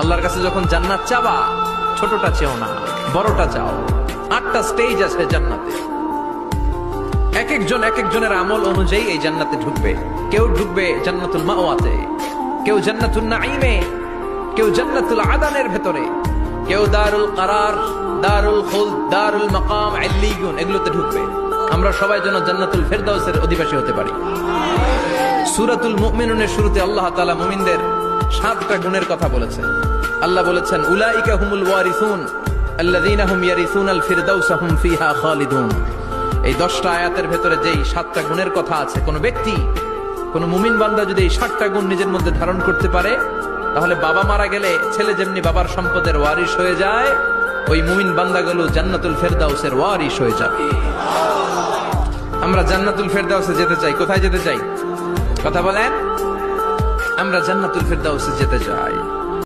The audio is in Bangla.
আল্লাহর কাছে যখন জান্নাত চাবা, ছোটটা চেও না, বড়টা চাও। আটটা স্টেজ আছে জান্নাতে। এক একজন এক একজনের আমল অনুযায়ী এই জান্নাতে ঢুকবে। কেউ ঢুকবে জান্নাতুল মাওয়াতে, কেউ জান্নাতুল নাইমে কেউ জান্নাতুল আদানের ভেতরে, কেউ দারুল কারার, দারুল খুল দারুল মাকাম আল্লিগুন এগুলোতে ঢুকবে। আমরা সবাই যেন জান্নাতুল ফেরদাউসের অধিবাসী হতে পারি। সুরাতুল মুমিনুনের শুরুতে আল্লাহ তাআলা মুমিনদের সাতটা গুণের কথা বলেছেন। আল্লাহ বলেছেন, উলাইকা হুমুল ওয়ারিসুন, আল্লাযীনা হুম ফিরদাউসা হুম ফিহা খালিদুন। এই দশটা আয়াতের ভেতরে যেই সাতটা গুণের কথা আছে, কোন ব্যক্তি, কোন মুমিন বান্দা যদি এই সাতটা গুণ নিজের মধ্যে ধারণ করতে পারে, তাহলে বাবা মারা গেলে ছেলে যেমনি বাবার সম্পদের ওয়ারিশ হয়ে যায়, ওই মুমিন বান্দাগুলো জান্নাতুল ফেরদাউসের ওয়ারিশ হয়ে যাবে। আমরা জান্নাতুল ফেরদাউসে যেতে চাই। কোথায় যেতে চাই? কথা বলেন। আমরা জান্নাতুল ফেরদাউসে যেতে চাই।